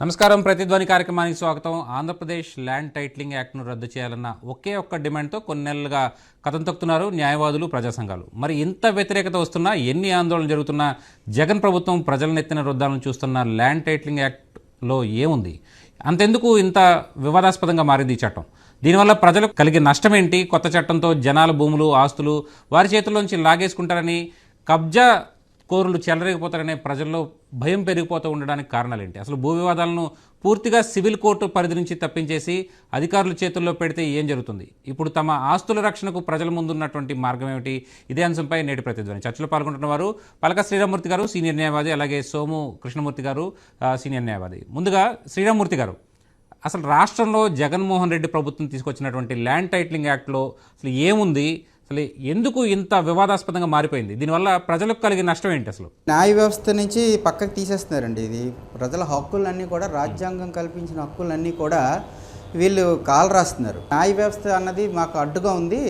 నమస్కారం. ప్రతిధ్వని కార్యక్రమానికి స్వాగతం. ఆంధ్రప్రదేశ్ ల్యాండ్ టైట్లింగ్ యాక్ట్ను రద్దు చేయాలన్న ఒకే ఒక్క డిమాండ్తో కొన్ని నెలలుగా కథం తొక్కుతున్నారు న్యాయవాదులు ప్రజా సంఘాలు మరి ఇంత వ్యతిరేకత వస్తున్నా ఎన్ని ఆందోళనలు జరుగుతున్నా జగన్ ప్రభుత్వం ప్రజలనెత్తిన రుద్దాలను చూస్తున్న ల్యాండ్ టైట్లింగ్ యాక్ట్లో ఏముంది? అంతెందుకు ఇంత వివాదాస్పదంగా మారింది ఈ చట్టం? దీనివల్ల ప్రజలకు కలిగే నష్టం ఏంటి కొత్త చట్టంతో జనాల భూములు ఆస్తులు వారి చేతుల్లోంచి లాగేసుకుంటారని కబ్జా కోరులు చెలరేగిపోతారనే ప్రజల్లో భయం పెరిగిపోతూ ఉండడానికి కారణాలు ఏంటి అసలు భూ వివాదాలను పూర్తిగా సివిల్ కోర్టు పరిధి నుంచి తప్పించేసి అధికారుల చేతుల్లో పెడితే ఏం జరుగుతుంది? ఇప్పుడు తమ ఆస్తుల రక్షణకు ప్రజల ముందున్నటువంటి మార్గం ఏమిటి? ఇదే అంశంపై నేటి ప్రతిధ్వని. చర్చలో పాల్గొంటున్న వారు పలక శ్రీరామూర్తి గారు సీనియర్ న్యాయవాది అలాగే సోము కృష్ణమూర్తి గారు సీనియర్ న్యాయవాది. ముందుగా శ్రీరామూర్తి గారు అసలు రాష్ట్రంలో జగన్మోహన్ రెడ్డి ప్రభుత్వం తీసుకొచ్చినటువంటి ల్యాండ్ టైటిలింగ్ యాక్ట్లో అసలు ఏముంది? అసలు ఎందుకు ఇంత వివాదాస్పదంగా మారిపోయింది? దీనివల్ల ప్రజలకు కలిగే నష్టం ఏంటి అసలు? న్యాయ వ్యవస్థ నుంచి పక్కకు తీసేస్తున్నారండి ఇది. ప్రజల హక్కులన్నీ కూడా రాజ్యాంగం కల్పించిన హక్కులన్నీ కూడా వీళ్ళు కాలు రాస్తున్నారు. న్యాయ వ్యవస్థ అన్నది మాకు అడ్డుగా ఉంది.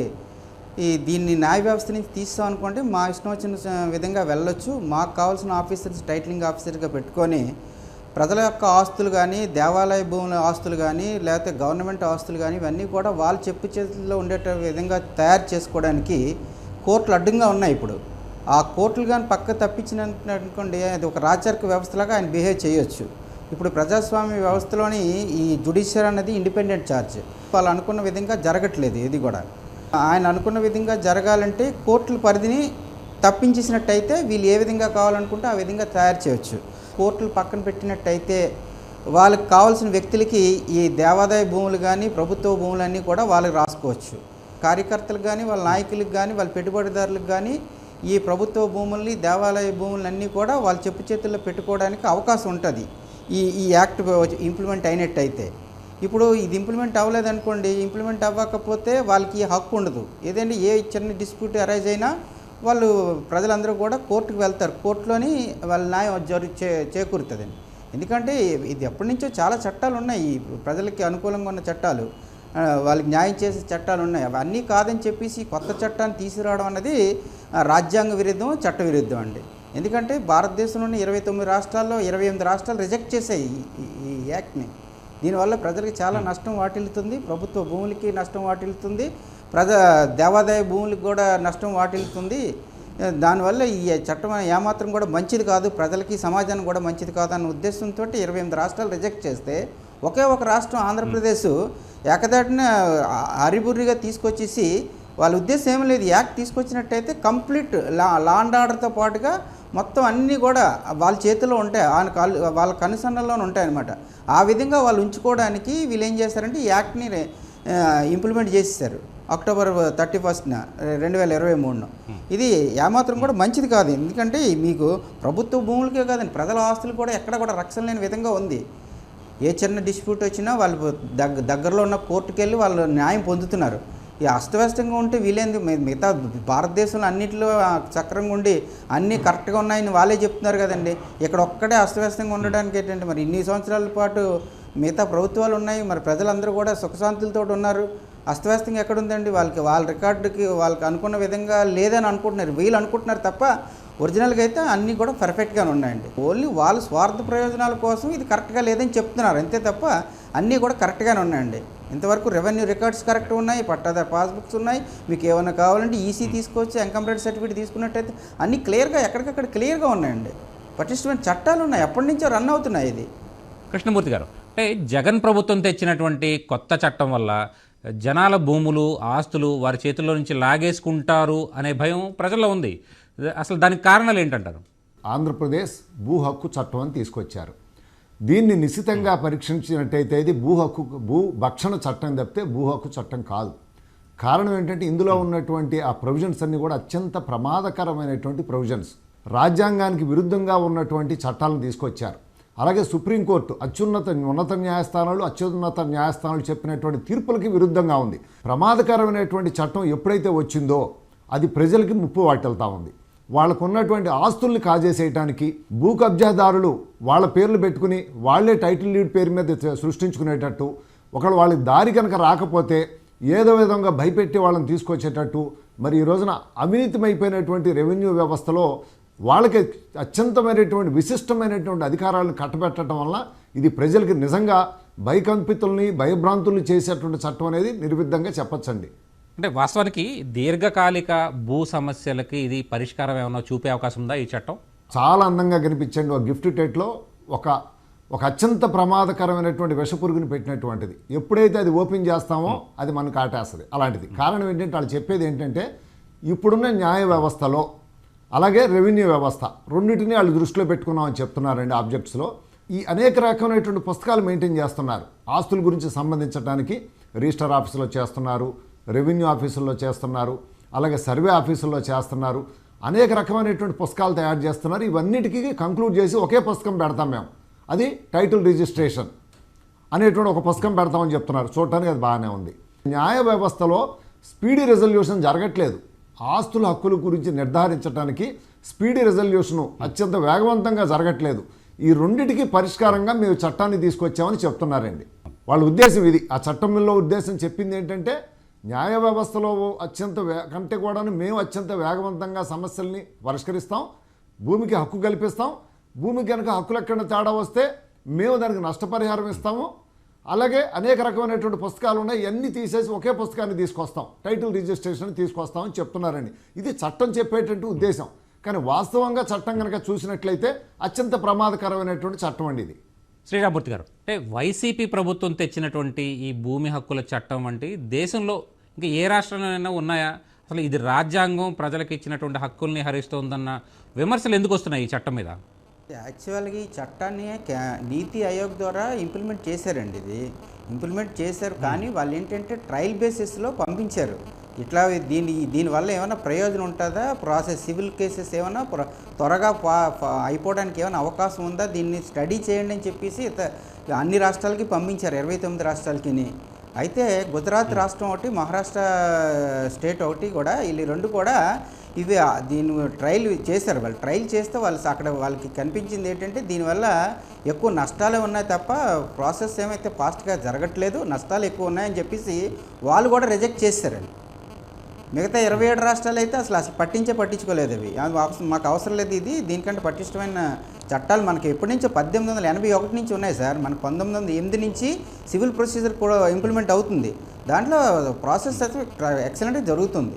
ఈ దీన్ని న్యాయ వ్యవస్థ నుంచి తీస్తాం అనుకుంటే మా ఇష్టం వచ్చిన విధంగా వెళ్ళొచ్చు. మాకు కావాల్సిన ఆఫీసర్స్ టైటిలింగ్ ఆఫీసర్గా పెట్టుకొని ప్రజల యొక్క ఆస్తులు కానీ దేవాలయ భూముల ఆస్తులు కానీ లేకపోతే గవర్నమెంట్ ఆస్తులు కానీ ఇవన్నీ కూడా వాళ్ళ చెప్పు చేతుల్లో ఉండేట విధంగా తయారు చేసుకోవడానికి కోర్టులు అడ్డంగా ఉన్నాయి ఇప్పుడు. ఆ కోర్టులు కానీ పక్క తప్పించినట్టు అనుకోండి అది ఒక రాచరిక వ్యవస్థలాగా ఆయన బిహేవ్ చేయొచ్చు. ఇప్పుడు ప్రజాస్వామ్య వ్యవస్థలోని ఈ జుడిషియర్ అనేది ఇండిపెండెంట్ ఛార్జ్ వాళ్ళు అనుకున్న విధంగా జరగట్లేదు ఇది కూడా. ఆయన అనుకున్న విధంగా జరగాలంటే కోర్టుల పరిధిని తప్పించేసినట్టయితే వీళ్ళు ఏ విధంగా కావాలనుకుంటే ఆ విధంగా తయారు చేయొచ్చు. కోర్టులు పక్కన పెట్టినట్టయితే వాళ్ళకి కావాల్సిన వ్యక్తులకి ఈ దేవాదాయ భూములు కానీ ప్రభుత్వ భూములన్నీ కూడా వాళ్ళకి రాసుకోవచ్చు. కార్యకర్తలకు కానీ వాళ్ళ నాయకులకు కానీ వాళ్ళ పెట్టుబడిదారులకు కానీ ఈ ప్రభుత్వ భూముల్ని దేవాలయ భూములన్నీ కూడా వాళ్ళ చెప్పు చేతుల్లో పెట్టుకోవడానికి అవకాశం ఉంటుంది. ఈ ఈ యాక్ట్ ఇంప్లిమెంట్ అయినట్టయితే. ఇప్పుడు ఇది ఇంప్లిమెంట్ అవ్వలేదనుకోండి ఇంప్లిమెంట్ అవ్వకపోతే వాళ్ళకి ఈ హక్కు ఉండదు. ఏదంటే ఏ చిన్న డిస్ప్యూట్ అరైజ్ అయినా వాళ్ళు ప్రజలందరూ కూడా కోర్టుకు వెళ్తారు. కోర్టులోని వాళ్ళ న్యాయం జరు చే చేకూరుతుందండి. ఎందుకంటే ఇది ఎప్పటి నుంచో చాలా చట్టాలు ఉన్నాయి. ప్రజలకి అనుకూలంగా ఉన్న చట్టాలు వాళ్ళకి న్యాయం చేసే చట్టాలు ఉన్నాయి. అవన్నీ కాదని చెప్పేసి కొత్త చట్టాన్ని తీసుకురావడం అన్నది రాజ్యాంగ విరుద్ధం చట్ట విరుద్ధం అండి. ఎందుకంటే భారతదేశంలోని ఇరవై తొమ్మిది రాష్ట్రాల్లో ఇరవై ఎనిమిది రాష్ట్రాలు రిజెక్ట్ చేశాయి ఈ- ఈ- ఈ యాక్ట్ని. దీనివల్ల ప్రజలకు చాలా నష్టం వాటిల్లుతుంది. ప్రభుత్వ భూములకి నష్టం వాటిల్లుతుంది. ప్రజా దేవాదాయ భూములకు కూడా నష్టం వాటిల్లుతుంది. దానివల్ల ఈ చట్టం ఏమాత్రం కూడా మంచిది కాదు ప్రజలకి సమాజానికి కూడా మంచిది కాదు అన్న ఉద్దేశంతో ఇరవై ఎనిమిది రాష్ట్రాలు రిజెక్ట్ చేస్తే ఒకే ఒక రాష్ట్రం ఆంధ్రప్రదేశ్ ఏకదాటిన అరిబుర్రిగా తీసుకొచ్చేసి వాళ్ళ ఉద్దేశం ఏం లేదు. యాక్ట్ తీసుకొచ్చినట్టయితే కంప్లీట్ లా లా అండ్ ఆర్డర్తో పాటుగా మొత్తం అన్నీ కూడా వాళ్ళ చేతిలో ఉంటాయి. ఆయన కాళ్ళు వాళ్ళ కనుసన్నల్లోనే ఉంటాయన్నమాట. ఆ విధంగా వాళ్ళు ఉంచుకోవడానికి వీళ్ళు ఏం చేస్తారంటే ఈ యాక్ట్ని ఇంప్లిమెంట్ చేసేసారు. అక్టోబర్ థర్టీ ఫస్ట్న రెండు వేల ఇరవై మూడున. ఇది ఏమాత్రం కూడా మంచిది కాదు. ఎందుకంటే మీకు ప్రభుత్వ భూములకే కాదండి ప్రజల ఆస్తులు కూడా ఎక్కడ కూడా రక్షణ లేని విధంగా ఉంది. ఏ చిన్న డిస్ప్యూట్ వచ్చినా వాళ్ళు దగ్గ దగ్గరలో ఉన్న కోర్టుకు వెళ్ళి వాళ్ళు న్యాయం పొందుతున్నారు. ఈ అస్తవ్యస్తంగా ఉంటే వీలేంది. మిగతా భారతదేశంలో అన్నింటిలో ఆ, సక్రంగా ఉండి అన్నీ కరెక్ట్గా ఉన్నాయని వాళ్ళే చెప్తున్నారు కదండి. ఇక్కడ ఒక్కడే అస్తవ్యస్తంగా ఉండడానికి ఏంటంటే మరి ఇన్ని సంవత్సరాల పాటు మిగతా ప్రభుత్వాలు ఉన్నాయి. మరి ప్రజలందరూ కూడా సుఖశాంతులతో ఉన్నారు. అస్తవ్యస్తంగా ఎక్కడుందండి? వాళ్ళకి వాళ్ళ రికార్డుకి వాళ్ళకి అనుకున్న విధంగా లేదని అనుకుంటున్నారు. వీళ్ళు అనుకుంటున్నారు తప్ప ఒరిజినల్గా అయితే అన్నీ కూడా పర్ఫెక్ట్గానే ఉన్నాయండి. ఓన్లీ వాళ్ళ స్వార్థ ప్రయోజనాల కోసం ఇది కరెక్ట్గా లేదని చెప్తున్నారు. అంతే తప్ప అన్నీ కూడా కరెక్ట్గానే ఉన్నాయండి. ఇంతవరకు రెవెన్యూ రికార్డ్స్ కరెక్ట్ ఉన్నాయి పట్టాదారు పాస్బుక్స్ ఉన్నాయి. మీకు ఏమైనా కావాలంటే ఈసీ తీసుకోవచ్చు ఇన్కమ్ రేట్ సర్టిఫికేట్ తీసుకున్నట్టయితే అన్నీ క్లియర్గా ఎక్కడికక్కడ క్లియర్గా ఉన్నాయండి. పటిష్టమైన చట్టాలు ఉన్నాయి. ఎప్పటి నుంచో రన్ అవుతున్నాయి ఇది. కృష్ణమూర్తి గారు అంటే జగన్ ప్రభుత్వం తెచ్చినటువంటి కొత్త చట్టం వల్ల జనాల భూములు ఆస్తులు వారి చేతుల్లో నుంచి లాగేసుకుంటారు అనే భయం ప్రజల్లో ఉంది. అసలు దానికి కారణాలు ఏంటంటారు? ఆంధ్రప్రదేశ్ భూ హక్కు చట్టం అని తీసుకొచ్చారు. దీన్ని నిశితంగా పరీక్షించినట్టయితే ఇది భూ హక్కు భూ భక్షణ చట్టం తప్పితే భూ హక్కు చట్టం కాదు. కారణం ఏంటంటే ఇందులో ఉన్నటువంటి ఆ ప్రొవిజన్స్ అన్ని కూడా అత్యంత ప్రమాదకరమైనటువంటి ప్రొవిజన్స్. రాజ్యాంగానికి విరుద్ధంగా ఉన్నటువంటి చట్టాలను తీసుకొచ్చారు. అలాగే సుప్రీంకోర్టు అత్యున్నత ఉన్నత న్యాయస్థానాలు అత్యున్నత న్యాయస్థానాలు చెప్పినటువంటి తీర్పులకి విరుద్ధంగా ఉంది. ప్రమాదకరమైనటువంటి చట్టం ఎప్పుడైతే వచ్చిందో అది ప్రజలకి ముప్పు వాటిల్తా ఉంది. వాళ్ళకు ఉన్నటువంటి ఆస్తుల్ని కాజేసేయటానికి భూ కబ్జాదారులు వాళ్ళ పేర్లు పెట్టుకుని వాళ్ళే టైటిల్ లీడ్ పేరు మీద సృష్టించుకునేటట్టు ఒకళ్ళు వాళ్ళకి దారి కనుక రాకపోతే ఏదో విధంగా భయపెట్టి వాళ్ళని తీసుకొచ్చేటట్టు మరి ఈ రోజున అవినీతమైపోయినటువంటి రెవెన్యూ వ్యవస్థలో వాళ్ళకి అత్యంతమైనటువంటి విశిష్టమైనటువంటి అధికారాలను కట్టబెట్టడం వల్ల ఇది ప్రజలకి నిజంగా భయకంపితుల్ని భయభ్రాంతుల్ని చేసేటువంటి చట్టం అనేది నిర్విధంగా చెప్పచ్చండి. అంటే వాస్తవానికి దీర్ఘకాలిక భూ సమస్యలకి ఇది పరిష్కారం ఏమైనా చూపే అవకాశం ఉందా ఈ చట్టం? చాలా అందంగా కనిపించండి. ఒక గిఫ్ట్ టెట్లో ఒక ఒక అత్యంత ప్రమాదకరమైనటువంటి విషపురుగుని పెట్టినటువంటిది. ఎప్పుడైతే అది ఓపెన్ చేస్తామో అది మనకు కాటేస్తుంది అలాంటిది. కారణం ఏంటంటే వాళ్ళు చెప్పేది ఏంటంటే ఇప్పుడున్న న్యాయ వ్యవస్థలో అలాగే రెవెన్యూ వ్యవస్థ. రెండింటిని వాళ్ళు దృష్టిలో పెట్టుకున్నామని చెప్తున్నారండి ఆబ్జెక్ట్స్లో. ఈ అనేక రకమైనటువంటి పుస్తకాలు మెయింటైన్ చేస్తున్నారు. ఆస్తుల గురించి సంబంధించడానికి రిజిస్టర్ ఆఫీసులో చేస్తున్నారు రెవెన్యూ ఆఫీసుల్లో చేస్తున్నారు అలాగే సర్వే ఆఫీసుల్లో చేస్తున్నారు. అనేక రకమైనటువంటి పుస్తకాలు తయారు చేస్తున్నారు. ఇవన్నిటికీ కంక్లూడ్ చేసి ఒకే పుస్తకం పెడతాం మేము. అది టైటిల్ రిజిస్ట్రేషన్ అనేటువంటి ఒక పుస్తకం పెడతామని చెప్తున్నారు. చూడటానికి అది బాగానే ఉంది. న్యాయ వ్యవస్థలో స్పీడీ రెజల్యూషన్ జరగట్లేదు. ఆస్తుల హక్కుల గురించి నిర్ధారించడానికి స్పీడీ రెజల్యూషను అత్యంత వేగవంతంగా జరగట్లేదు. ఈ రెండిటికి పరిష్కారంగా మేము చట్టాన్ని తీసుకొచ్చామని చెప్తున్నారండి. వాళ్ళ ఉద్దేశం ఇది. ఆ చట్టంలో ఉద్దేశం చెప్పింది ఏంటంటే న్యాయ వ్యవస్థలో అత్యంత వే కంటే కూడా మేము అత్యంత వేగవంతంగా సమస్యల్ని పరిష్కరిస్తాం భూమికి హక్కు కల్పిస్తాం భూమికి కనుక హక్కులు ఎక్కడ తేడా వస్తే మేము దానికి నష్టపరిహారం ఇస్తాము అలాగే అనేక రకమైనటువంటి పుస్తకాలు ఉన్నాయి. ఇవన్నీ తీసేసి ఒకే పుస్తకాన్ని తీసుకొస్తాం. టైటిల్ రిజిస్ట్రేషన్ తీసుకొస్తామని చెప్తున్నారండి. ఇది చట్టం చెప్పేటట్టు ఉద్దేశం. కానీ వాస్తవంగా చట్టం కనుక చూసినట్లయితే అత్యంత ప్రమాదకరమైనటువంటి చట్టం అండి ఇది. శ్రీరామూర్తి గారు అంటే వైసీపీ ప్రభుత్వం తెచ్చినటువంటి ఈ భూమి హక్కుల చట్టం వంటి దేశంలో ఇంకా ఏ రాష్ట్రంలోనైనా ఉన్నాయా? అసలు ఇది రాజ్యాంగం ప్రజలకు ఇచ్చినటువంటి హక్కుల్ని హరిస్తోందన్న విమర్శలు ఎందుకు వస్తున్నాయి ఈ చట్టం మీద? యాక్చువల్గా ఈ చట్టాన్ని నీతి ఆయోగ్ ద్వారా ఇంప్లిమెంట్ చేశారండి ఇది. ఇంప్లిమెంట్ చేశారు కానీ వాళ్ళు ఏంటంటే ట్రయల్ బేసిస్లో పంపించారు. ఇట్లా దీని దీనివల్ల ఏమైనా ప్రయోజనం ఉంటుందా? ప్రాసెస్ సివిల్ కేసెస్ ఏమైనా త్వరగా అయిపోవడానికి ఏమైనా అవకాశం ఉందా? దీన్ని స్టడీ చేయండి అని చెప్పేసి అన్ని రాష్ట్రాలకి పంపించారు ఇరవై తొమ్మిది రాష్ట్రాలకి అయితే గుజరాత్ రాష్ట్రం ఒకటి మహారాష్ట్ర స్టేట్ ఒకటి కూడా వీళ్ళు రెండు కూడా ఇవి దీని ట్రయల్ చేశారు వాళ్ళు. ట్రయల్ చేస్తే వాళ్ళు అక్కడ వాళ్ళకి కనిపించింది ఏంటంటే దీనివల్ల ఎక్కువ నష్టాలే ఉన్నాయి తప్ప ప్రాసెస్ ఏమైతే ఫాస్ట్గా జరగట్లేదు నష్టాలు ఎక్కువ ఉన్నాయని చెప్పేసి వాళ్ళు కూడా రిజెక్ట్ చేశారండి. మిగతా ఇరవై ఏడు రాష్ట్రాలు అయితే అసలు అసలు పట్టించే పట్టించుకోలేదు అవి. మాకు అవసరం లేదు ఇది. దీనికంటే పటిష్టమైన చట్టాలు మనకి ఎప్పటి నుంచో పద్దెనిమిది వందల ఎనభై ఒకటి నుంచి ఉన్నాయి సార్. మనకు పంతొమ్మిది వందల ఎనిమిది నుంచి సివిల్ ప్రొసీజర్ కూడా ఇంప్లిమెంట్ అవుతుంది. దాంట్లో ప్రాసెస్ అయితే ఎక్సలెంట్గా జరుగుతుంది.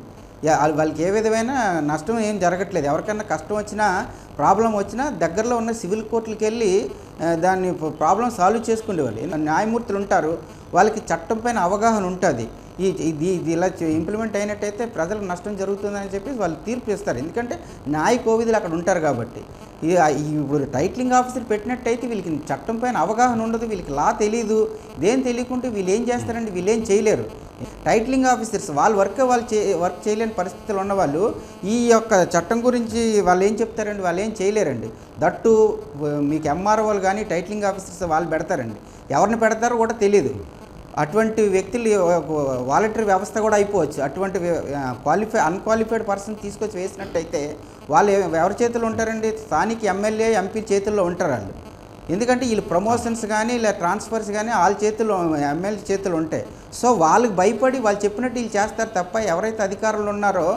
వాళ్ళకి ఏ విధమైన నష్టం ఏం జరగట్లేదు. ఎవరికైనా కష్టం వచ్చినా ప్రాబ్లం వచ్చినా దగ్గరలో ఉన్న సివిల్ కోర్టులకు వెళ్ళి దాన్ని ప్రాబ్లం సాల్వ్ చేసుకునేవాళ్ళు. న్యాయమూర్తులు ఉంటారు వాళ్ళకి చట్టం పైన అవగాహన ఉంటుంది. ఈ ఇది ఇలా ఇంప్లిమెంట్ అయినట్టయితే ప్రజలకు నష్టం జరుగుతుందని చెప్పి వాళ్ళు తీర్పు ఇస్తారు. ఎందుకంటే న్యాయ కోవిధులు అక్కడ ఉంటారు కాబట్టి. ఈ ఇప్పుడు టైటిలింగ్ ఆఫీసర్ పెట్టినట్టయితే వీళ్ళకి చట్టం పైన అవగాహన ఉండదు వీళ్ళకి లా తెలియదు ఇదేం తెలియకుంటే వీళ్ళు ఏం చేస్తారంటే వీళ్ళు ఏం చేయలేరు. టైటిలింగ్ ఆఫీసర్స్ వాళ్ళ వర్క్ వాళ్ళు చే వర్క్ చేయలేని పరిస్థితులు ఉన్నవాళ్ళు ఈ యొక్క చట్టం గురించి వాళ్ళు ఏం చెప్తారండి? వాళ్ళు ఏం చేయలేరండి. దట్టు మీకు ఎంఆర్ఓలు కానీ టైటిలింగ్ ఆఫీసర్స్ వాళ్ళు పెడతారండి. ఎవరిని పెడతారో కూడా తెలియదు అటువంటి వ్యక్తులు వాలంటరీ వ్యవస్థ కూడా అయిపోవచ్చు. అటువంటి క్వాలిఫై అన్క్వాలిఫైడ్ పర్సన్ తీసుకొచ్చి వేసినట్టయితే వాళ్ళు ఎవరి చేతిలో ఉంటారండి? స్థానిక ఎమ్మెల్యే ఎంపీ చేతుల్లో ఉంటారు వాళ్ళు ఎందుకంటే వీళ్ళు ప్రమోషన్స్ కానీ లేదా ట్రాన్స్ఫర్స్ కానీ వాళ్ళ చేతుల్లో ఎమ్మెల్యే చేతులు ఉంటాయి సో వాళ్ళకి భయపడి వాళ్ళు చెప్పినట్టు వీళ్ళు చేస్తారు తప్ప ఎవరైతే అధికారులు ఉన్నారో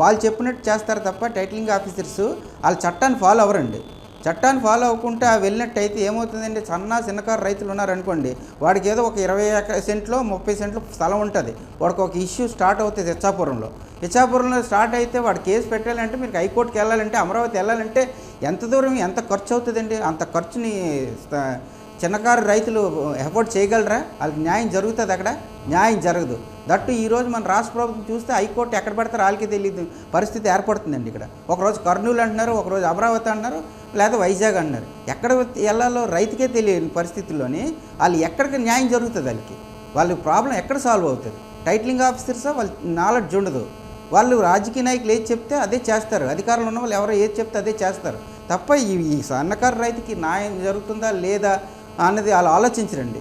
వాళ్ళు చెప్పినట్టు చేస్తారు తప్ప టైటిలింగ్ ఆఫీసర్స్ వాళ్ళ చట్టాన్ని ఫాలో అవ్వరండి. చట్టాన్ని ఫాలో అవ్వకుంటే ఆ వెళ్ళినట్టయితే ఏమవుతుందండి సన్న చిన్నకారు రైతులు ఉన్నారనుకోండి వాడికి ఏదో ఒక ఇరవై సెంట్లో ముప్పై సెంట్లు స్థలం ఉంటుంది. వాడికి ఒక ఇష్యూ స్టార్ట్ అవుతుంది ఇచ్చాపురంలో. ఇచ్చాపురంలో స్టార్ట్ అయితే వాడు కేసు పెట్టాలంటే మీరు హైకోర్టుకి వెళ్ళాలంటే అమరావతి వెళ్ళాలంటే ఎంత దూరం ఎంత ఖర్చు అవుతుందండి? అంత ఖర్చుని చిన్నకారు రైతులు ఎఫోర్డ్ చేయగలరా? వాళ్ళకి న్యాయం జరుగుతుంది అక్కడ? న్యాయం జరగదు. దట్టు ఈరోజు మన రాష్ట్ర ప్రభుత్వం చూస్తే హైకోర్టు ఎక్కడ పెడతారో వాళ్ళకి తెలియదు పరిస్థితి ఏర్పడుతుందండి ఇక్కడ. ఒకరోజు కర్నూలు అంటున్నారు ఒకరోజు అమరావతి అంటున్నారు లేదా వైజాగ్ అంటున్నారు. ఎక్కడ వెళ్ళాలో రైతుకే తెలియని పరిస్థితుల్లోని వాళ్ళు ఎక్కడికి న్యాయం జరుగుతుంది వాళ్ళకి? వాళ్ళ ప్రాబ్లం ఎక్కడ సాల్వ్ అవుతుంది? టైటిలింగ్ ఆఫీసర్స్ వాళ్ళ నాలెడ్జ్ ఉండదు. వాళ్ళు రాజకీయ నాయకులు ఏది చెప్తే అదే చేస్తారు. అధికారులు ఉన్న వాళ్ళు ఎవరో ఏది చెప్తే అదే చేస్తారు. తప్ప ఈ ఈ సన్నకారు రైతుకి న్యాయం జరుగుతుందా లేదా? అన్నది వాళ్ళు ఆలోచించరండి.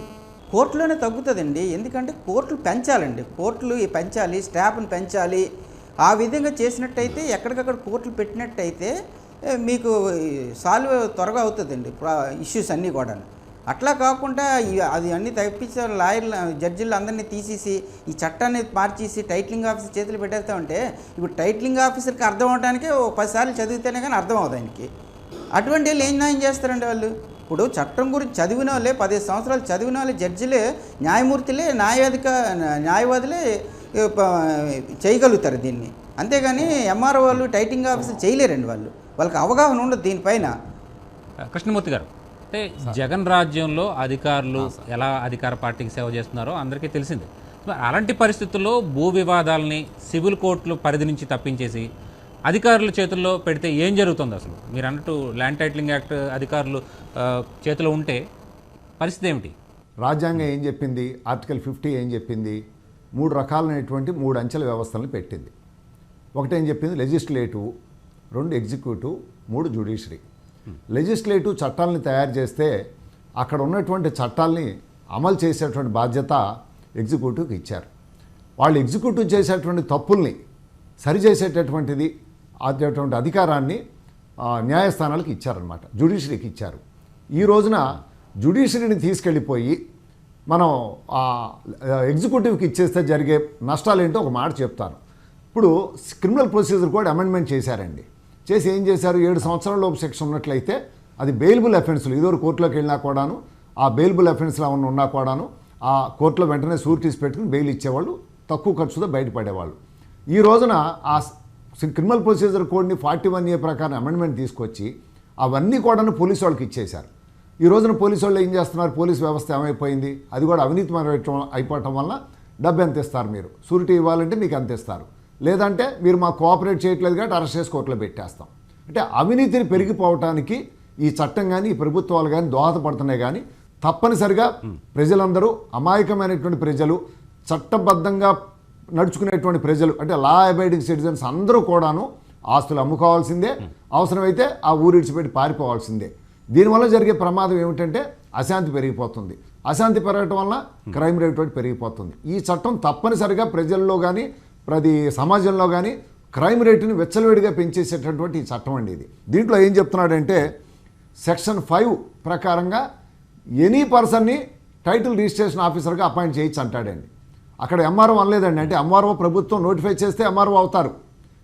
కోర్టులోనే తగ్గుతుందండి. ఎందుకంటే కోర్టులు పెంచాలండి. కోర్టులు పెంచాలి స్టాఫ్ని పెంచాలి. ఆ విధంగా చేసినట్టయితే ఎక్కడికక్కడ కోర్టులు పెట్టినట్టయితే మీకు సాల్వ్ త్వరగా అవుతుందండి. ఇష్యూస్ అన్నీ కూడా అట్లా కాకుండా అది అన్నీ తప్పించే లాయర్లు జడ్జిలు అందరినీ తీసేసి ఈ చట్టాన్ని మార్చేసి టైటిలింగ్ ఆఫీసర్ చేతులు పెట్టేస్తా ఉంటే ఇప్పుడు టైటిలింగ్ ఆఫీసర్కి అర్థం అవడానికి ఓ పదిసార్లు చదివితేనే కానీ అర్థం అవుతానికి అటువంటి వాళ్ళు ఏం న్యాయం చేస్తారండి వాళ్ళు? ఇప్పుడు చట్టం గురించి చదివిన వాళ్ళే పదిహేను సంవత్సరాలు చదివిన వాళ్ళే జడ్జిలే న్యాయమూర్తులే న్యాయాధిక న్యాయవాదులే చేయగలుగుతారు దీన్ని. అంతేగాని ఎంఆర్ఓ వాళ్ళు టైటింగ్ ఆఫీసర్ చేయలేరండి వాళ్ళు. వాళ్ళకి అవగాహన ఉండదు దీనిపైన. కృష్ణమూర్తి గారు అంటే జగన్ రాజ్యంలో అధికారులు ఎలా అధికార పార్టీకి సేవ చేస్తున్నారో అందరికీ తెలిసిందే. అలాంటి పరిస్థితుల్లో భూ వివాదాలని సివిల్ కోర్టులు పరిధి నుంచి తప్పించేసి అధికారుల చేతుల్లో పెడితే ఏం జరుగుతుంది అసలు? మీరు అన్నట్టు ల్యాండ్ టైటిలింగ్ యాక్ట్ అధికారులు చేతిలో ఉంటే పరిస్థితి ఏమిటి? రాజ్యాంగం ఏం చెప్పింది? ఆర్టికల్ ఫిఫ్టీ ఏం చెప్పింది? మూడు రకాలైనటువంటి మూడు అంచెల వ్యవస్థలను పెట్టింది. ఒకటి ఏం చెప్పింది? లెజిస్లేటివ్ రెండు ఎగ్జిక్యూటివ్ మూడు జ్యుడిషరీ లెజిస్లేటివ్ చట్టాలని తయారు చేస్తే అక్కడ ఉన్నటువంటి చట్టాలని అమలు చేసేటువంటి బాధ్యత ఎగ్జిక్యూటివ్కి ఇచ్చారు. వాళ్ళు ఎగ్జిక్యూటివ్ చేసేటువంటి తప్పుల్ని సరిచేసేటటువంటిది అటువంటి అధికారాన్ని న్యాయస్థానాలకు ఇచ్చారనమాట జుడిషియరీకి ఇచ్చారు. ఈ రోజున జ్యుడిషియరీని తీసుకెళ్ళిపోయి మనం ఎగ్జిక్యూటివ్కి ఇచ్చేస్తే జరిగే నష్టాలు ఏంటో ఒక మాట చెప్తాను. ఇప్పుడు క్రిమినల్ ప్రొసీజర్ కూడా అమెండ్మెంట్ చేశారండి. చేసి ఏం చేశారు? ఏడు సంవత్సరాల లోపు సెక్షన్ ఉన్నట్లయితే అది బెయిల్బుల్ అఫెన్స్లు. ఇదివరకు కోర్టులోకి వెళ్ళినా కూడాను ఆ బెయిల్బుల్ అఫెన్స్లో ఏమన్నా ఉన్నా కూడాను ఆ కోర్టులో వెంటనే సూరిటీస్ పెట్టుకుని బెయిల్ ఇచ్చేవాళ్ళు. తక్కువ ఖర్చుతో బయటపడేవాళ్ళు. ఈ రోజున ఆ క్రిమినల్ ప్రొసీజర్ కోడ్ని ఫార్టీ వన్ ఏ ప్రకారం అమెండ్మెంట్ తీసుకొచ్చి అవన్నీ కూడాను పోలీసు వాళ్ళకి ఇచ్చేశారు. ఈ రోజున పోలీసు వాళ్ళు ఏం చేస్తున్నారు? పోలీస్ వ్యవస్థ ఏమైపోయింది? అది కూడా అవినీతిమయం అయిపోవటం వల్ల డబ్బు ఎంత ఇస్తారు మీరు? సూరిటీ ఇవ్వాలంటే మీకు అంత ఇస్తారు? లేదంటే మీరు మాకు కోఆపరేట్ చేయట్లేదు కాబట్టి అరెస్ట్ చేసి కోర్టులో పెట్టేస్తాం. అంటే అవినీతిని పెరిగిపోవటానికి ఈ చట్టం కానీ ఈ ప్రభుత్వాలు కానీ దోహదపడుతున్నాయి కానీ తప్పనిసరిగా ప్రజలందరూ అమాయకమైనటువంటి ప్రజలు చట్టబద్ధంగా నడుచుకునేటువంటి ప్రజలు అంటే లా అబైడింగ్ సిటిజన్స్ అందరూ కూడాను ఆస్తులు అమ్ముకోవాల్సిందే. అవసరమైతే ఆ ఊరు ఇడిచిపెట్టి పారిపోవాల్సిందే. దీనివల్ల జరిగే ప్రమాదం ఏమిటంటే అశాంతి పెరిగిపోతుంది. అశాంతి పెరగటం వల్ల క్రైమ్ రేట్ వంటి పెరిగిపోతుంది. ఈ చట్టం తప్పనిసరిగా ప్రజల్లో కానీ ప్రతి సమాజంలో కానీ క్రైమ్ రేటుని వెచ్చలవేడిగా పెంచేసేటటువంటి ఈ చట్టం అండి ఇది. దీంట్లో ఏం చెప్తున్నాడంటే సెక్షన్ ఫైవ్ ప్రకారంగా ఎనీ పర్సన్ని టైటిల్ రిజిస్ట్రేషన్ ఆఫీసర్గా అపాయింట్ చేయొచ్చు అంటాడండి. అక్కడ ఎంఆర్ఓ అనలేదండి. అంటే ఎంఆర్ఓ ప్రభుత్వం నోటిఫై చేస్తే ఎంఆర్ఓ అవుతారు.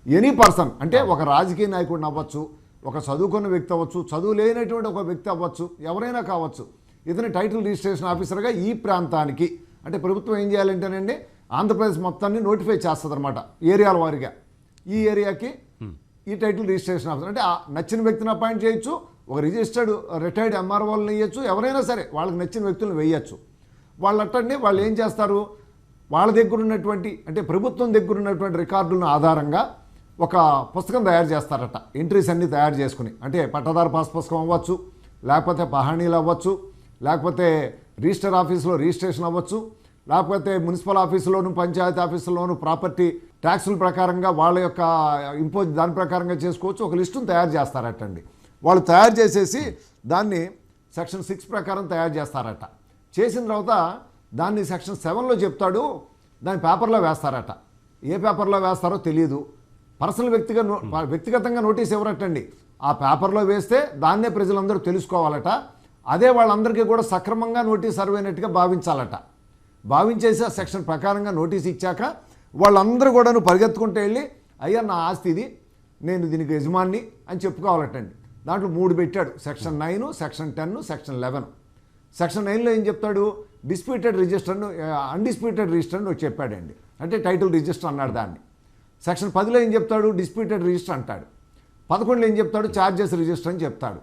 ఎనీ పర్సన్ అంటే ఒక రాజకీయ నాయకుడిని అవ్వచ్చు ఒక చదువుకున్న వ్యక్తి అవ్వచ్చు చదువు లేనటువంటి ఒక వ్యక్తి అవ్వచ్చు ఎవరైనా కావచ్చు ఇతని టైటిల్ రిజిస్ట్రేషన్ ఆఫీసర్గా ఈ ప్రాంతానికి అంటే ప్రభుత్వం ఏం చేయాలంటేనండి ఆంధ్రప్రదేశ్ మొత్తాన్ని నోటిఫై చేస్తుంది అనమాట ఏరియాల వారీగా. ఈ ఏరియాకి ఈ టైటిల్ రిజిస్ట్రేషన్ ఆఫీసర్ అంటే ఆ నచ్చిన వ్యక్తిని అపాయింట్ చేయొచ్చు ఒక రిజిస్టర్డ్ రిటైర్డ్ ఎంఆర్ఓలను వేయచ్చు ఎవరైనా సరే వాళ్ళకి నచ్చిన వ్యక్తులను వేయచ్చు వాళ్ళు అట్టండి వాళ్ళు ఏం చేస్తారు వాళ్ళ దగ్గర ఉన్నటువంటి అంటే ప్రభుత్వం దగ్గర ఉన్నటువంటి రికార్డులను ఆధారంగా ఒక పుస్తకం తయారు చేస్తారట. ఎంట్రీస్ అన్నీ తయారు చేసుకుని. అంటే పట్టదారు పాస్ పుస్తకం అవ్వచ్చు లేకపోతే పహాణీలు అవ్వచ్చు లేకపోతే రిజిస్టర్ ఆఫీసులో రిజిస్ట్రేషన్ అవ్వచ్చు లేకపోతే మున్సిపల్ ఆఫీసులోను పంచాయతీ ఆఫీసులోను ప్రాపర్టీ ట్యాక్సుల ప్రకారంగా వాళ్ళ యొక్క ఇంపోజ్ దాని ప్రకారంగా చేసుకోవచ్చు. ఒక లిస్టును తయారు చేస్తారటండి వాళ్ళు తయారు చేసేసి దాన్ని సెక్షన్ సిక్స్ ప్రకారం తయారు చేస్తారట. చేసిన తర్వాత దాన్ని సెక్షన్ సెవెన్లో చెప్తాడు దాన్ని పేపర్లో వేస్తారట. ఏ పేపర్లో వేస్తారో తెలియదు పర్సనల్ వ్యక్తిగా వ్యక్తిగతంగా నోటీస్ ఇవ్వరటండి. ఆ పేపర్లో వేస్తే దాన్నే ప్రజలందరూ తెలుసుకోవాలట. అదే వాళ్ళందరికీ కూడా సక్రమంగా నోటీస్ సర్వైనట్టుగా భావించాలట. భావించేసి ఆ సెక్షన్ ప్రకారంగా నోటీస్ ఇచ్చాక వాళ్ళందరూ కూడాను పరిగెత్తుకుంటూ వెళ్ళి అయ్యా నా ఆస్తి ఇది నేను దీనికి యజమాని అని చెప్పుకోవాలటండి. దాంట్లో మూడు పెట్టాడు. Section nine section ten section eleven. Section నైన్లో ఏం చెప్తాడు? డిస్ప్యూటెడ్ రిజిస్టర్ను అన్డిస్ప్యూటెడ్ రిజిస్టర్ చెప్పాడండి. అంటే టైటిల్ రిజిస్టర్ అన్నాడు దాన్ని. సెక్షన్ పదిలో ఏం చెప్తాడు? డిస్ప్యూటెడ్ రిజిస్టర్ అంటాడు. పదకొండులో ఏం చెప్తాడు? ఛార్జెస్ రిజిస్టర్ అని చెప్తాడు.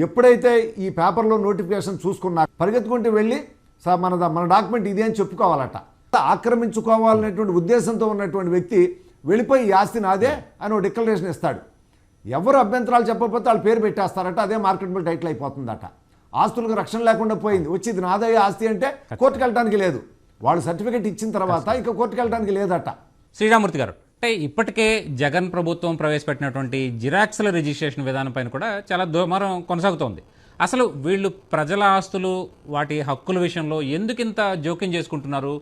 ఎప్పుడైతే ఈ పేపర్లో నోటిఫికేషన్ చూసుకున్నా పరిగెత్తుకుంటూ వెళ్ళి సార్ మన మన డాక్యుమెంట్ ఇది అని చెప్పుకోవాలట. ఆక్రమించుకోవాలనేటువంటి ఉద్దేశంతో ఉన్నటువంటి వ్యక్తి వెళ్ళిపోయి ఈ ఆస్తి నాదే అని ఒక డిక్లరేషన్ ఇస్తాడు. ఎవరు అభ్యంతరాలు చెప్పకపోతే వాళ్ళ పేరు పెట్టేస్తారట అదే మార్కెటబుల్ టైటిల్ అయిపోతుందట. ఆస్తులకు రక్షణ లేకుండా పోయింది. వచ్చి ఇది నాదే ఆస్తి అంటే కోర్టుకు వెళ్ళడానికి లేదు. వాళ్ళు సర్టిఫికేట్ ఇచ్చిన తర్వాత ఇక కోర్టుకు వెళ్ళడానికి లేదట. శ్రీరామూర్తి గారు అంటే ఇప్పటికే జగన్ ప్రభుత్వం ప్రవేశపెట్టినటువంటి జిరాక్స్ల రిజిస్ట్రేషన్ విధానం పైన కూడా చాలా దుమారం కొనసాగుతోంది. అసలు వీళ్ళు ప్రజల ఆస్తులు వాటి హక్కుల విషయంలో ఎందుకింత జోక్యం చేసుకుంటున్నారు?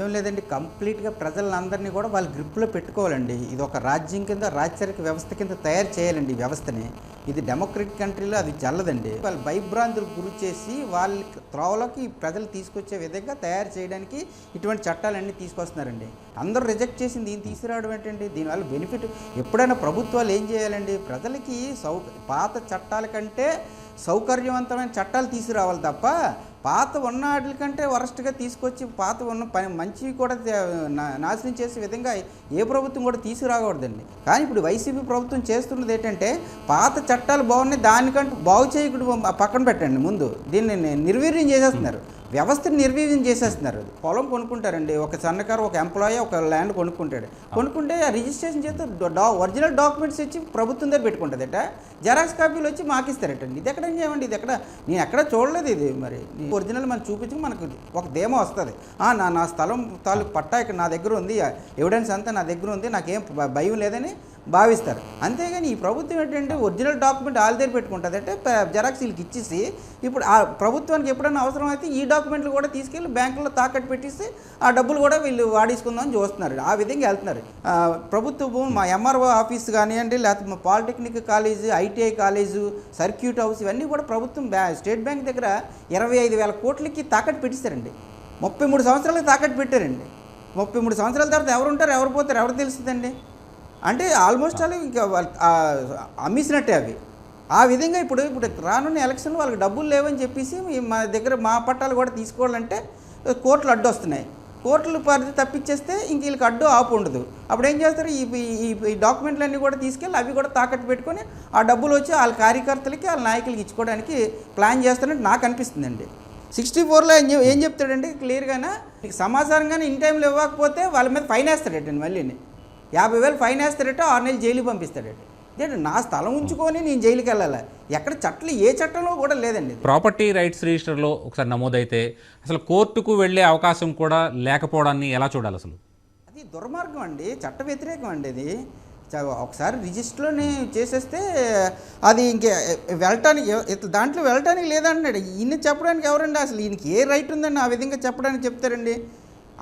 ఏం లేదండి కంప్లీట్గా ప్రజలందరినీ కూడా వాళ్ళ గ్రిప్లో పెట్టుకోవాలండి. ఇది ఒక రాజ్యం కింద రాచరిక వ్యవస్థ కింద తయారు చేయాలండి ఈ వ్యవస్థని. ఇది డెమోక్రటిక్ కంట్రీలో అది చల్లదండి వాళ్ళు భయభ్రాంతులకు గురి చేసి వాళ్ళ త్రోవలోకి ప్రజలు తీసుకొచ్చే విధంగా తయారు చేయడానికి ఇటువంటి చట్టాలన్నీ తీసుకొస్తున్నారండి. అందరూ రిజెక్ట్ చేసి దీన్ని తీసుకురావడం ఏంటండి? దీనివల్ల బెనిఫిట్. ఎప్పుడైనా ప్రభుత్వాలు ఏం చేయాలండి? ప్రజలకి సౌ పాత చట్టాల కంటే సౌకర్యవంతమైన చట్టాలు తీసుకురావాలి తప్ప పాత ఉన్న వాటి కంటే వరస్ట్గా తీసుకొచ్చి పాత ఉన్న పని మంచివి కూడా నా- నాశనం చేసే విధంగా ఏ ప్రభుత్వం కూడా తీసుకురాకూడదండి. కానీ ఇప్పుడు వైసీపీ ప్రభుత్వం చేస్తున్నది ఏంటంటే పాత చట్టాలు బాగున్నాయి దానికంటే బాగు చేయకుండా పక్కన పెట్టండి ముందు. దీన్ని నిర్వీర్యం చేసేస్తున్నారు. వ్యవస్థను నిర్వీర్యం చేసేస్తున్నారు. పొలం కొనుక్కుంటారండి. ఒక సన్నకారు ఒక ఎంప్లాయీ ఒక ల్యాండ్ కొనుక్కుంటాడు. కొనుక్కుంటే ఆ రిజిస్ట్రేషన్ చేస్తే డా ఒరిజినల్ డాక్యుమెంట్స్ ఇచ్చి ప్రభుత్వం దగ్గర పెట్టుకుంటుందట. జెరాక్స్ కాపీలు వచ్చి మాకు ఇస్తారటండి ఇది ఎక్కడ చేయమండి ఇది ఎక్కడ? నేను ఎక్కడ చూడలేదు ఇది మరి. ఒరిజినల్ మనం చూపించి మనకు ఒక ధీమా వస్తుంది. ఆ, నా నా స్థలం తాలూకు పట్టా ఇక్కడ నా దగ్గర ఉంది. ఎవిడెన్స్ అంతా నా దగ్గర ఉంది. నాకేం భయం లేదని భావిస్తారు. అంతేగాని ఈ ప్రభుత్వం ఏంటంటే ఒరిజినల్ డాక్యుమెంట్ వాళ్ళ దగ్గర పెట్టుకుంటుంది. అంటే జెరాక్స్ వీళ్ళకి ఇచ్చేసి ఇప్పుడు ఆ ప్రభుత్వానికి ఎప్పుడైనా అవసరం అయితే ఈ డాక్యుమెంట్లు కూడా తీసుకెళ్ళి బ్యాంకులో తాకట్టు పెట్టేసి ఆ డబ్బులు కూడా వీళ్ళు వాడేసుకుందామని చూస్తున్నారు. ఆ విధంగా వెళ్తున్నారు. ప్రభుత్వం ప్రభుత్వ మా ఎంఆర్ఓ ఆఫీస్ కానివ్వండి లేకపోతే మా polytechnic college ITI college circuit house ఇవన్నీ కూడా ప్రభుత్వం బ్యా స్టేట్ బ్యాంక్ దగ్గర ఇరవై ఐదు వేల కోట్లకి తాకట్టు పెట్టిస్తారండి. ముప్పై మూడు సంవత్సరాలకి తాకట్టు పెట్టారండి. ముప్పై మూడు సంవత్సరాల తర్వాత ఎవరు ఉంటారు ఎవరు పోతారు ఎవరు తెలుస్తుందండి? అంటే ఆల్మోస్ట్ అలా ఇంకా వాళ్ళ- అమ్మేసినట్టే అవి. ఆ విధంగా ఇప్పుడు ఇప్పుడు రానున్న ఎలక్షన్లో వాళ్ళకి డబ్బులు లేవని చెప్పేసి మా దగ్గర మా పట్టాలు కూడా తీసుకోవాలంటే కోర్టులు అడ్డు వస్తున్నాయి. కోర్టులు పరిధి తప్పించేస్తే ఇంక వీళ్ళకి అడ్డు ఆపు ఉండదు. అప్పుడు ఏం చేస్తారు? ఈ ఈ- డాక్యుమెంట్లన్నీ డాక్యుమెంట్లు అన్నీ కూడా తీసుకెళ్ళి అవి కూడా తాకట్టు పెట్టుకొని ఆ డబ్బులు వచ్చి వాళ్ళ కార్యకర్తలకి వాళ్ళ నాయకులకి ఇచ్చుకోవడానికి ప్లాన్ చేస్తున్నట్టు నాకు అనిపిస్తుందండి. సిక్స్టీ ఫోర్లో ఏం ఏం చెప్తాడండి? క్లియర్గానే? సమాచారం కానీ ఇన్ టైంలో ఇవ్వకపోతే వాళ్ళ మీద ఫైన్ వేస్తాడండి మళ్ళీని. యాభై వేలు ఫైన్ వేస్తాడట ఆరు నెలలు జైలుకి పంపిస్తాడట. ఏంటి నా స్థలం ఉంచుకొని నేను జైలుకి వెళ్ళాలి? ఎక్కడ చట్టం ఏ చట్టంలో కూడా లేదండి. ప్రాపర్టీ రైట్స్ రిజిస్టర్లో ఒకసారి నమోదైతే అసలు కోర్టుకు వెళ్ళే అవకాశం కూడా లేకపోవడాన్ని ఎలా చూడాలి అసలు? అది దుర్మార్గం అండి చట్ట వ్యతిరేకం అండి చ- ఒకసారి రిజిస్టర్లోనే చేసేస్తే అది ఇంకే వెళ్ళటానికి దాంట్లో వెళ్ళటానికి లేదంటున్నాడు. ఈయన చెప్పడానికి ఎవరండి అసలు? ఈయనకి ఏ రైట్ ఉందండి ఆ విధంగా చెప్పడానికి చెప్తారండి?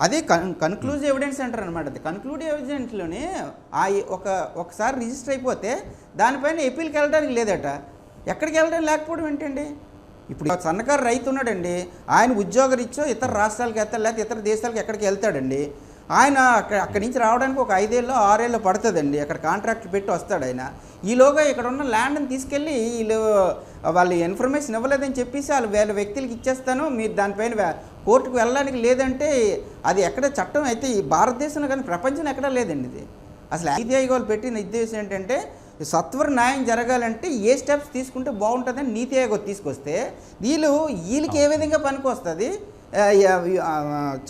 అదే కన్ కన్క్లూజివ్ ఎవిడెన్స్ అంటారు అనమాట అది. కన్క్లూడివ్ ఎవిడెన్స్లోనే ఆ ఒక ఒకసారి రిజిస్టర్ అయిపోతే దానిపైన ఎప్పీల్కి వెళ్ళడానికి లేదట. ఎక్కడికి వెళ్ళడం లేకపోవడం ఏంటండి? ఇప్పుడు ఒక సన్నకారు రైతు ఉన్నాడండి. ఆయన ఉద్యోగరీత్యో ఇతర రాష్ట్రాలకు వెళ్తాడు లేకపోతే ఇతర దేశాలకు ఎక్కడికి వెళ్తాడండి. ఆయన అక్కడ అక్కడి నుంచి రావడానికి ఒక ఐదేళ్ళు ఆరేళ్ళు పడుతుందండి. అక్కడ కాంట్రాక్ట్ పెట్టి వస్తాడు ఆయన. ఈలోగా ఇక్కడ ఉన్న ల్యాండ్ని తీసుకెళ్ళి వీళ్ళు వాళ్ళు ఇన్ఫర్మేషన్ ఇవ్వలేదని చెప్పేసి వాళ్ళు వేల వ్యక్తులకి ఇచ్చేస్తాను. మీరు దానిపైన కోర్టుకు వెళ్ళడానికి లేదంటే అది ఎక్కడ చట్టం అయితే ఈ భారతదేశంలో కానీ ప్రపంచం ఎక్కడా లేదండి ఇది. అసలు ఐదు ఆయోగాలు పెట్టిన ఉద్దేశం ఏంటంటే సత్వర న్యాయం జరగాలంటే ఏ స్టెప్స్ తీసుకుంటే బాగుంటుందని నీతి ఆయోగం తీసుకొస్తే వీళ్ళు వీళ్ళకి ఏ విధంగా పనికి వస్తుంది?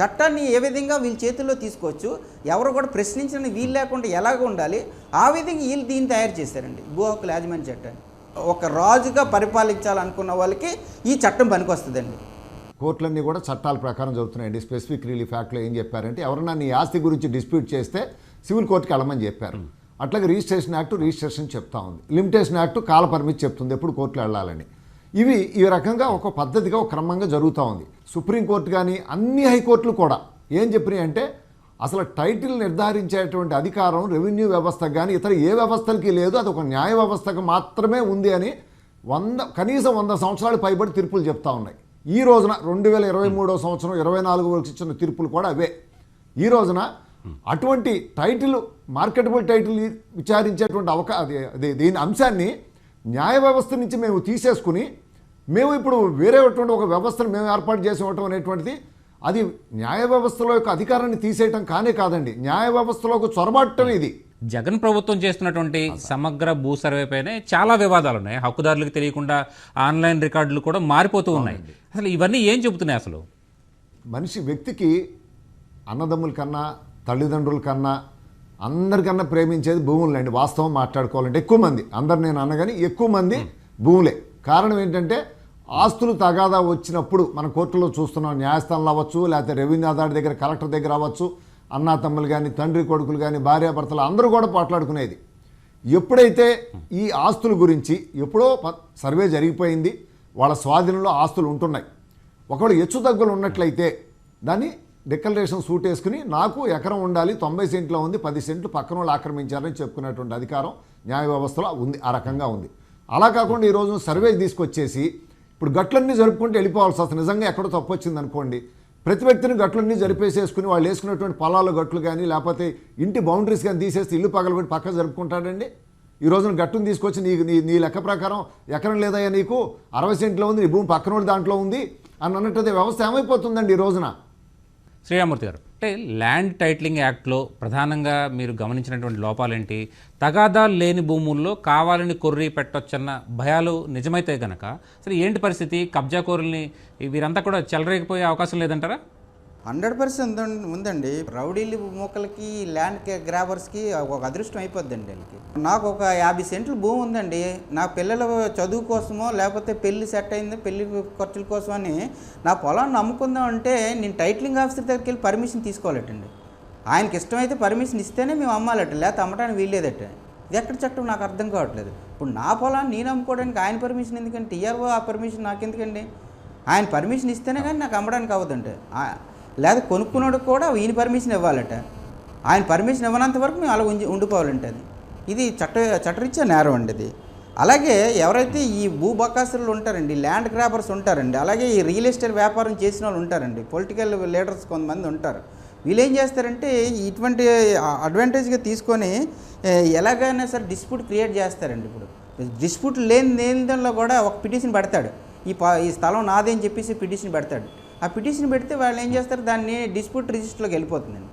చట్టాన్ని ఏ విధంగా వీళ్ళ చేతుల్లో తీసుకోవచ్చు? ఎవరు కూడా ప్రశ్నించిన వీలు లేకుండా ఎలాగ ఉండాలి? ఆ విధంగా వీళ్ళు దీన్ని తయారు చేశారండి భూ హక్కుల యాజమాన్య చట్టాన్ని. ఒక రాజుగా పరిపాలించాలనుకున్న వాళ్ళకి ఈ చట్టం పనికొస్తుందండి కోర్టులన్నీ కూడా చట్టాల ప్రకారం జరుగుతున్నాయండి స్పెసిఫిక్ రిలీఫ్ యాక్ట్లో ఏం చెప్పారంటే ఎవరన్నా నీ ఆస్తి గురించి డిస్ప్యూట్ చేస్తే సివిల్ కోర్టుకి వెళ్ళమని చెప్పారు. అట్లాగే రిజిస్ట్రేషన్ యాక్ట్ రిజిస్ట్రేషన్ చెప్తా ఉంది. లిమిటేషన్ యాక్ట్ కాల పరిమితి చెప్తుంది ఎప్పుడు కోర్టులు వెళ్ళాలని. ఇవి ఈ రకంగా ఒక పద్ధతిగా ఒక క్రమంగా జరుగుతూ ఉంది. సుప్రీంకోర్టు కానీ అన్ని హైకోర్టులు కూడా ఏం చెప్పినాయి అంటే అసలు టైటిల్ నిర్ధారించేటువంటి అధికారం రెవెన్యూ వ్యవస్థకు కానీ ఇతర ఏ వ్యవస్థలకి లేదు. అది ఒక న్యాయ వ్యవస్థకు మాత్రమే ఉంది అని వంద కనీసం వంద సంవత్సరాలు పైబడి తీర్పులు చెప్తా ఉన్నాయి. ఈ రోజున రెండు వేల ఇరవై మూడో సంవత్సరం ఇరవై నాలుగు వరకు ఇచ్చిన తీర్పులు కూడా అవే. ఈ రోజున అటువంటి టైటిల్ మార్కెటబుల్ టైటిల్ విచారించేటువంటి అవకా అది దీని అంశాన్ని న్యాయ వ్యవస్థ నుంచి మేము తీసేసుకుని మేము ఇప్పుడు వేరేటువంటి ఒక వ్యవస్థను మేము ఏర్పాటు చేసి ఇవ్వటం అనేటువంటిది అది న్యాయ వ్యవస్థలో యొక్క అధికారాన్ని తీసేయటం కానే కాదండి. న్యాయ వ్యవస్థలోకి చొరబడటం ఇది. జగన్ ప్రభుత్వం చేస్తున్నటువంటి సమగ్ర భూ సర్వేపైనే చాలా వివాదాలు ఉన్నాయి హక్కుదారులకు తెలియకుండా ఆన్లైన్ రికార్డులు కూడా మారిపోతూ ఉన్నాయి. అసలు ఇవన్నీ ఏం చెబుతున్నాయి అసలు? మనిషి వ్యక్తికి అన్నదమ్ముల కన్నా తల్లిదండ్రుల కన్నా అందరికన్నా ప్రేమించేది భూములండి వాస్తవం మాట్లాడుకోవాలంటే ఎక్కువ మంది. అందరు నేను అన్నగాని ఎక్కువ మంది భూములే. కారణం ఏంటంటే ఆస్తులు తగాదా వచ్చినప్పుడు మన కోర్టులో చూస్తున్నాం న్యాయస్థానంలో అవ్వచ్చు లేకపోతే రెవెన్యూ అథారిటీ దగ్గర కలెక్టర్ దగ్గర అవ్వచ్చు అన్నా తమ్ములు కానీ తండ్రి కొడుకులు కానీ భార్యాభర్తలు అందరూ కూడా పోట్లాడుకునేది. ఎప్పుడైతే ఈ ఆస్తుల గురించి ఎప్పుడో ప- సర్వే జరిగిపోయింది వాళ్ళ స్వాధీనంలో ఆస్తులు ఉంటున్నాయి. ఒకవేళ హెచ్చు తగ్గులు ఉన్నట్లయితే దాన్ని డిక్లరేషన్ సూట్ వేసుకుని నాకు ఎకరం ఉండాలి తొంభై సెంట్లో ఉంది పది సెంట్లు పక్కన వాళ్ళు ఆక్రమించారని చెప్పుకునేటువంటి అధికారం న్యాయ వ్యవస్థలో ఉంది ఆ రకంగా ఉంది. అలా కాకుండా ఈ రోజు సర్వే తీసుకొచ్చేసి ఇప్పుడు గట్లన్నీ జరుపుకుంటూ వెళ్ళిపోవాల్సి వస్తుంది నిజంగా ఎక్కడో తప్పు వచ్చింది అనుకోండి ప్రతి వ్యక్తిని గట్లన్నీ జరిపేసేసుకుని వాళ్ళు వేసుకున్నటువంటి పొలాలు గట్లు కానీ లేకపోతే ఇంటి బౌండరీస్ కానీ తీసేస్తే ఇల్లు పగలగొట్టి పక్క జరుపుకుంటాడండి. ఈ రోజున గట్టును తీసుకొచ్చి నీ నీ నీ లెక్క ప్రకారం ఎకరం లేదయ్యా నీకు అరవై సెంట్లో ఉంది నీ భూమి పక్కన దాంట్లో ఉంది అని అన్నట్టు వ్యవస్థ ఏమైపోతుందండి ఈ రోజున? శ్రీరామూర్తి గారు. అంటే ల్యాండ్ టైటిలింగ్ యాక్ట్లో ప్రధానంగా మీరు గమనించినటువంటి లోపాలేంటి? తగాదాలు లేని భూముల్లో కావాలని కొర్రీ పెట్టొచ్చన్న భయాలు నిజమైతే గనక సరే ఏంటి పరిస్థితి? కబ్జా కోరుల్ని వీరంతా కూడా చెలరేగిపోయే అవకాశం లేదంటారా? హండ్రెడ్ పర్సెంట్ ఉందండి. రౌడీలు మూకలకి ల్యాండ్ గ్రాబర్స్కి ఒక అదృష్టం అయిపోద్దండి వీళ్ళకి. నాకు ఒక యాభై సెంట్లు భూమి ఉందండి. నా పిల్లల చదువు కోసమో లేకపోతే పెళ్ళి సెట్ అయింది పెళ్ళి ఖర్చుల కోసం అని నా పొలాన్ని అమ్ముకుందాం అంటే నేను టైటిలింగ్ ఆఫీసర్ దగ్గరికి వెళ్ళి పర్మిషన్ తీసుకోవాలటండి. ఆయనకి ఇష్టమైతే పర్మిషన్ ఇస్తేనే మేము అమ్మాలట లేకపోతే అమ్మటానికి వీల్లేదట. ఇది ఎక్కడ చట్టం? నాకు అర్థం కావట్లేదు. ఇప్పుడు నా పొలాన్ని నేను అమ్ముకోవడానికి ఆయన పర్మిషన్ ఎందుకంటే టీఆర్ఓ ఆ పర్మిషన్ నాకు ఎందుకండి ఆయన పర్మిషన్ ఇస్తేనే కానీ నాకు అమ్మడానికి అవ్వదంటే. లేదా కొనుక్కున్నోడికి కూడా ఈయన పర్మిషన్ ఇవ్వాలట. ఆయన పర్మిషన్ ఇవ్వనంత వరకు మేము అలా ఉంచి ఉండిపోవాలంటే అది. ఇది చట్ట చట్టరీత్యా నేరం అండి ఇది. అలాగే ఎవరైతే ఈ భూబకాసులు ఉంటారండి ల్యాండ్ గ్రాబర్స్ ఉంటారండి అలాగే ఈ రియల్ ఎస్టేట్ వ్యాపారం చేసిన వాళ్ళు ఉంటారండి పొలిటికల్ లీడర్స్ కొంతమంది ఉంటారు. వీళ్ళు ఏం చేస్తారంటే ఇటువంటి అడ్వాంటేజ్గా తీసుకొని ఎలాగైనా సరే డిస్ప్యూట్ క్రియేట్ చేస్తారండి ఇప్పుడు. డిస్ప్యూట్ లేని లేని దానిలో కూడా ఒక పిటిషన్ పెడతాడు. ఈ ఈ స్థలం నాదే అని చెప్పేసి పిటిషన్ పెడతాడు. ఆ పిటిషన్ పెడితే వాళ్ళు ఏం చేస్తారు? దాన్ని డిస్ప్యూట్ రిజిస్టర్లోకి వెళ్ళిపోతుందండి.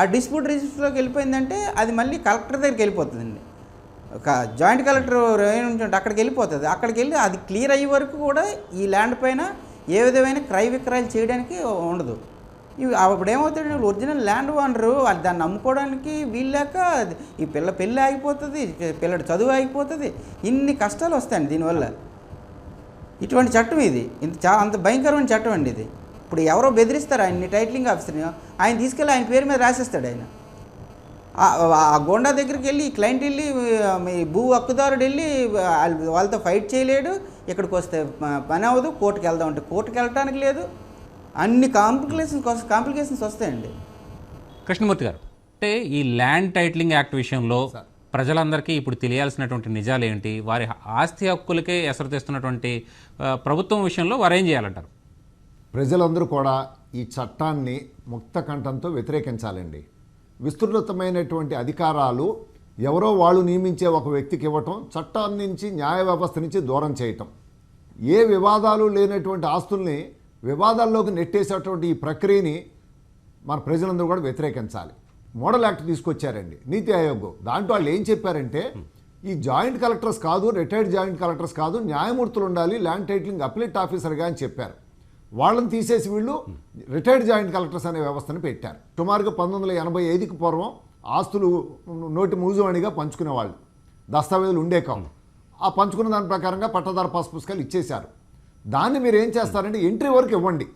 ఆ డిస్ప్యూట్ రిజిస్టర్లోకి వెళ్ళిపోయిందంటే అది మళ్ళీ కలెక్టర్ దగ్గరికి వెళ్ళిపోతుందండి. ఒక జాయింట్ కలెక్టర్ రెవెన్యూ నుంచి అక్కడికి వెళ్ళిపోతుంది. అక్కడికి వెళ్ళి అది క్లియర్ అయ్యే వరకు కూడా ఈ ల్యాండ్ పైన ఏ విధమైన క్రయ విక్రయాలు చేయడానికి ఉండదు. ఇవి అప్పుడు ఏమవుతాడు ఒరిజినల్ ల్యాండ్ ఓనరు వాళ్ళు దాన్ని అమ్ముకోవడానికి వీల్లేక అది- ఈ పిల్ల పెళ్ళి ఆగిపోతుంది పిల్లడు చదువు ఆగిపోతుంది. ఇన్ని కష్టాలు వస్తాయండి దీనివల్ల. ఇటువంటి చట్టం ఇది. ఇంత చా అంత భయంకరమైన చట్టం అండి ఇది. ఇప్పుడు ఎవరో బెదిరిస్తారు ఆయన్ని టైటిలింగ్ ఆఫీసర్ని. ఆయన తీసుకెళ్ళి ఆయన పేరు మీద రాసేస్తాడు ఆయన. ఆ- ఆ గోండా దగ్గరికి వెళ్ళి క్లయింట్ వెళ్ళి మీ భూ హక్కుదారుడు వెళ్ళి వాళ్ళ- వాళ్ళతో ఫైట్ చేయలేడు. ఇక్కడికి వస్తే పని అవ్వదు. కోర్టుకి వెళ్దాం అంటే కోర్టుకి వెళ్ళటానికి లేదు. అన్ని కాంప్లికేషన్స్ కాంప్లికేషన్స్ వస్తాయండి. కృష్ణమూర్తి గారు అంటే ఈ ల్యాండ్ టైటిలింగ్ యాక్ట్ విషయంలో ప్రజలందరికీ ఇప్పుడు తెలియాల్సినటువంటి నిజాలు ఏంటి వారి ఆస్తి హక్కులకే ఎసరు తెస్తున్నటువంటి ప్రభుత్వం విషయంలో వారు ఏం చేయాలంటారు? ప్రజలందరూ కూడా ఈ చట్టాన్ని ముక్త కంఠంతో వ్యతిరేకించాలండి. విస్తృతమైనటువంటి అధికారాలు ఎవరో వాళ్ళు నియమించే ఒక వ్యక్తికి ఇవ్వటం చట్టం నుంచి న్యాయ వ్యవస్థ నుంచి దూరం చేయటం. ఏ వివాదాలు లేనటువంటి ఆస్తుల్ని వివాదాల్లోకి నెట్టేసేటువంటి ఈ ప్రక్రియని మన ప్రజలందరూ కూడా వ్యతిరేకించాలి. మోడల్ యాక్ట్ తీసుకొచ్చారండి నీతి ఆయోగ్. దాంట్లో వాళ్ళు ఏం చెప్పారంటే ఈ జాయింట్ కలెక్టర్స్ కాదు రిటైర్డ్ జాయింట్ కలెక్టర్స్ కాదు న్యాయమూర్తులు ఉండాలి ల్యాండ్ టైటిలింగ్ అప్లెట్ ఆఫీసర్గా అని చెప్పారు. వాళ్ళని తీసేసి వీళ్ళు రిటైర్డ్ జాయింట్ కలెక్టర్స్ అనే వ్యవస్థను పెట్టారు. సుమారుగా పంతొమ్మిది వందల ఎనభై ఐదుకి పూర్వం ఆస్తులు నోటి మూజువాణిగా పంచుకునేవాళ్ళు. దస్తావేజులు ఉండే కావు ఆ పంచుకున్న దాని ప్రకారంగా పట్టదార పాస్ పుస్తకాలు ఇచ్చేశారు. దాన్ని మీరు ఏం చేస్తారంటే ఎంట్రీ వరకు ఇవ్వండి.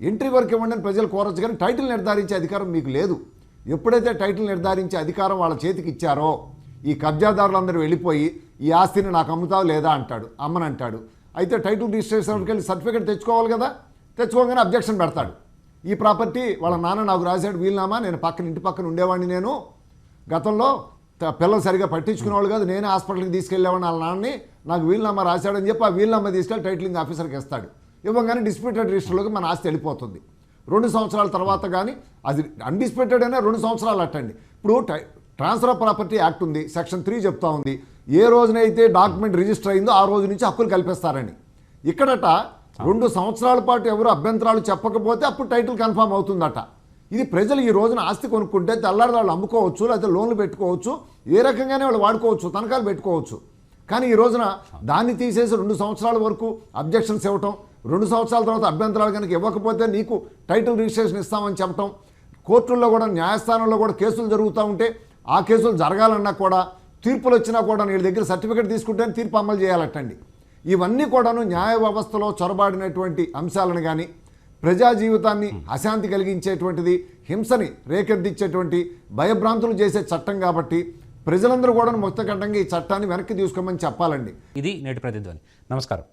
ఎంట్రీ వరకు ఇవ్వండి అని ప్రజలు కోరచ్చు కానీ టైటిల్ నిర్ధారించే అధికారం మీకు లేదు. ఎప్పుడైతే టైటిల్ నిర్ధారించే అధికారం వాళ్ళ చేతికి ఇచ్చారో ఈ కబ్జాదారులందరూ వెళ్ళిపోయి ఈ ఆస్తిని నాకు అమ్ముతావు లేదా అంటాడు. అమ్మని అంటాడు అయితే టైటిల్ రిజిస్ట్రేషన్కి వెళ్ళి సర్టిఫికేట్ తెచ్చుకోవాలి కదా? తెచ్చుకోగానే అబ్జెక్షన్ పెడతాడు. ఈ ప్రాపర్టీ వాళ్ళ నాన్న నాకు రాశాడు వీలునామా? నేను పక్కన ఇంటి పక్కన ఉండేవాడిని నేను. గతంలో పిల్లలు సరిగా పట్టించుకునేవాళ్ళు కాదు నేనే హాస్పిటల్కి తీసుకెళ్ళేవాడిని వాళ్ళ నాన్నని. నాకు వీలునామా రాశాడని చెప్పి ఆ వీలునామా తీసుకెళ్ళి టైటిలింగ్ ఆఫీసర్కి ఇస్తాడు. ఇవ్వగానే డిస్ప్యూటెడ్ రిజిస్టర్లోకి మన ఆస్తి వెళ్ళిపోతుంది. రెండు సంవత్సరాల తర్వాత కానీ అది అన్డిస్ప్యూటెడ్ అయినా రెండు సంవత్సరాలు అట్టండి. ఇప్పుడు ట్రాన్స్ఫర్ ఆఫ్ ప్రాపర్టీ యాక్ట్ ఉంది సెక్షన్ త్రీ చెప్తా ఉంది. ఏ రోజునైతే డాక్యుమెంట్ రిజిస్టర్ అయిందో ఆ రోజు నుంచి హక్కులు కల్పిస్తారని. ఇక్కడట రెండు సంవత్సరాల పాటు ఎవరు అభ్యంతరాలు చెప్పకపోతే అప్పుడు టైటిల్ కన్ఫామ్ అవుతుందట. ఇది ప్రజలు ఈ రోజున ఆస్తి కొనుక్కుంటే తెల్లారి వాళ్ళు అమ్ముకోవచ్చు లేకపోతే లోన్లు పెట్టుకోవచ్చు ఏ రకంగానే వాళ్ళు వాడుకోవచ్చు తనఖాలు పెట్టుకోవచ్చు. కానీ ఈ రోజున దాన్ని తీసేసి రెండు సంవత్సరాల వరకు అబ్జెక్షన్స్ ఇవ్వటం రెండు సంవత్సరాల తర్వాత అభ్యంతరాలు కనుక ఇవ్వకపోతే నీకు టైటిల్ రిజిస్ట్రేషన్ ఇస్తామని చెప్పటం కోర్టుల్లో కూడా న్యాయస్థానంలో కూడా కేసులు జరుగుతూ ఉంటే ఆ కేసులు జరగాలన్నా కూడా తీర్పులు వచ్చినా కూడా వీళ్ళ దగ్గర సర్టిఫికేట్ తీసుకుంటే తీర్పు అమలు చేయాలటండి. ఇవన్నీ కూడాను న్యాయ వ్యవస్థలో చొరబాడినటువంటి అంశాలను కానీ ప్రజా జీవితాన్ని అశాంతి కలిగించేటువంటిది హింసని రేకెత్తిచ్చేటువంటి భయభ్రాంతులు చేసే చట్టం కాబట్టి ప్రజలందరూ కూడా ముక్తకంఠంగా ఈ చట్టాన్ని వెనక్కి తీసుకోమని చెప్పాలండి. ఇది నేటి ప్రతిధ్వని. నమస్కారం.